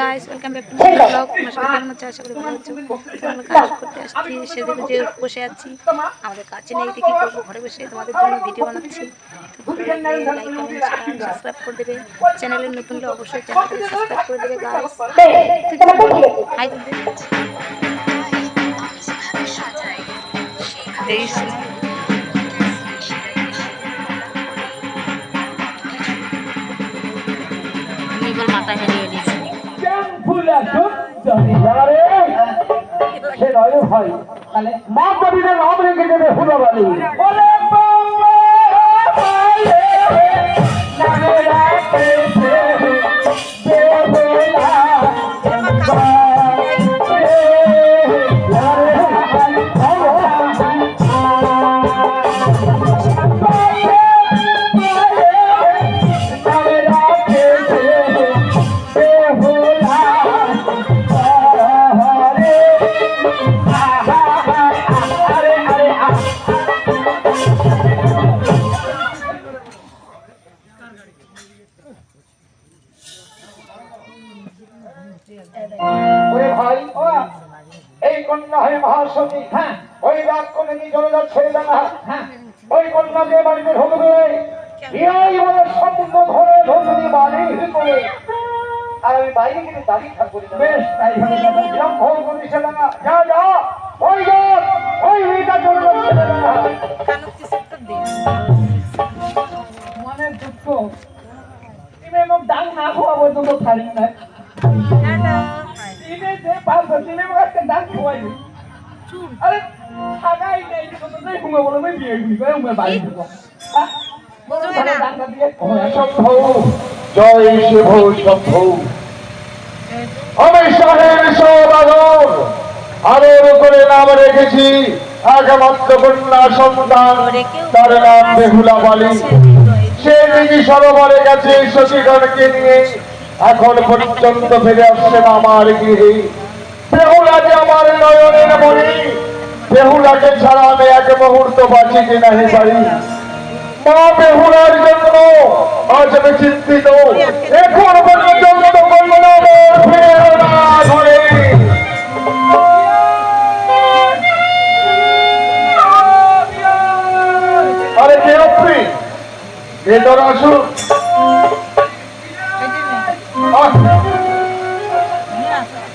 Guys welcome back to my blog আমার সবাই কেমন আছে? আশা করি ভালো আছো। আমরা কাজ করতে আসছি সেদিকে যে বসে আছি, আমাদের কাছে নেই দেখি করব? ঘরে বসে তোমাদের জন্য ভিডিও বানাচ্ছি। লাইক কমেন্ট সাবস্ক্রাইব করে দেবে। চ্যানেলে নতুন হলে অবশ্যই চ্যানেলটাকে সাবস্ক্রাইব করে দেবে গাইস হাই মাথা হেরিয়ে সে নয় ভাই মা কবিদের নাম রেখে দেবে হুলাবালি ওরে ভাই এই কন্যা হয় মহাসতী হ্যাঁ ওই রাত কোনে নিয়ে চলে যাচ্ছে না হ্যাঁ ওই কন্যাকে বাড়িতে ঢুকবে এই বলে সম্পূর্ণ ধরে ঢুকবে বাড়ি ভিতরে। আর আমি বাইরে কিন্তু দাঁড়িয়ে থাকব বেশ তাই এরকম করিস না। যা যা ওই যা ওই মেয়েটা চলে যাচ্ছে মানে দুঃখ। তুমি মোক ডাং না খোয়াবো তো খালি না জয় শিব শম্ভ আমি শাহের সৌরাগর আরোর করে নাম রেখেছি একমাত্র কন্যা সন্তান তার নাম বেহুলা বালি সে নিজে সরোবরে গেছে শশীগণকে নিয়ে। এখন পর্যন্ত ফিরে আসছে না আমার গৃহে। বেহুলা যে আমার নয়নের মণি বেহুলাকে ছাড়া আমি এক মুহূর্ত বাঁচিতে নাহি পারি মা বেহুলার জন্য আজ আমি চিন্তিত। এখন পর্যন্ত আরে কে আপনি? ভেতর আসুন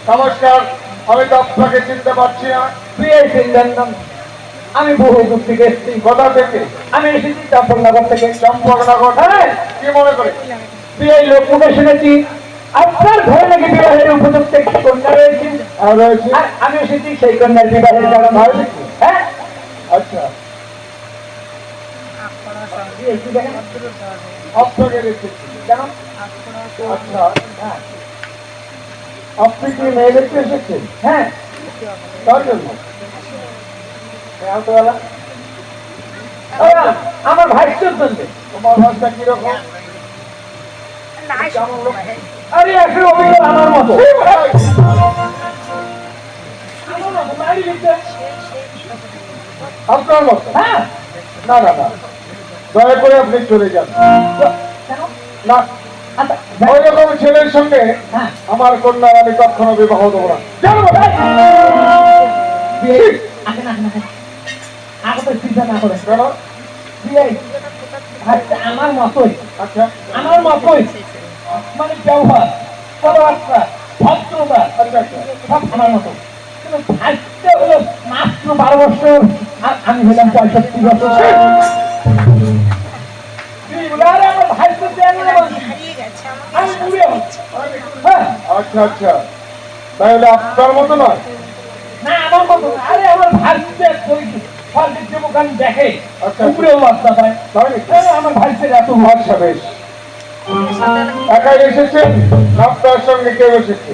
নমস্কার। আমি তো আপনাকে চিনতে পারছি না। প্রিয় সিন্ধান্তম আমি বহু দূর থেকে এসেছি কোথা থেকে। আমি এসেছি চম্পকনগর থেকে চম্পকনগর হ্যাঁ কি মনে করে? প্রিয় লোক মুখে শুনেছি আপনার ঘরে নাকি বিবাহের উপযুক্ত একটি কন্যা রয়েছে? আর আমি এসেছি সেই কন্যার বিবাহের ভালো হ্যাঁ আচ্ছা। দেখেন। আপনাকে রেখেছি কেন? আচ্ছা। হ্যাঁ আপনি কি মেয়ে দেখতে এসেছেন? হ্যাঁ। তার জন্য? আমার ভাই চলছে তোমার ভাষা কীরকম? আরে আমার মতো। আপনার মতো। হ্যাঁ। না না না। দয়া করে আপনি চলে যান। না। আচ্ছা ওই রকম ছেলের সঙ্গে হ্যাঁ। আমার কন্যার আমি কখনো বিবাহ দেবো না। আমার মতোই। আচ্ছা। আমার মতোই। মানে ব্যবহার কথাবার্তা ভদ্রতা আচ্ছা আচ্ছা। সব আমার মতো। কিন্তু হলো মাত্র বারো বছর আর আমি হলাম পঁয়ষট্টি বছর। আচ্ছা আচ্ছা। তাহলে আপনার মতো নয়? না আমার মতো আরে আমার ভাইতে দোকান দেখে। আচ্ছা। উপরেও লজ্জা পায়? আরে আমার ভাইতে এত আচ্ছা বেশ। একাই এসেছেন? আপনার সঙ্গে কেউ এসেছে?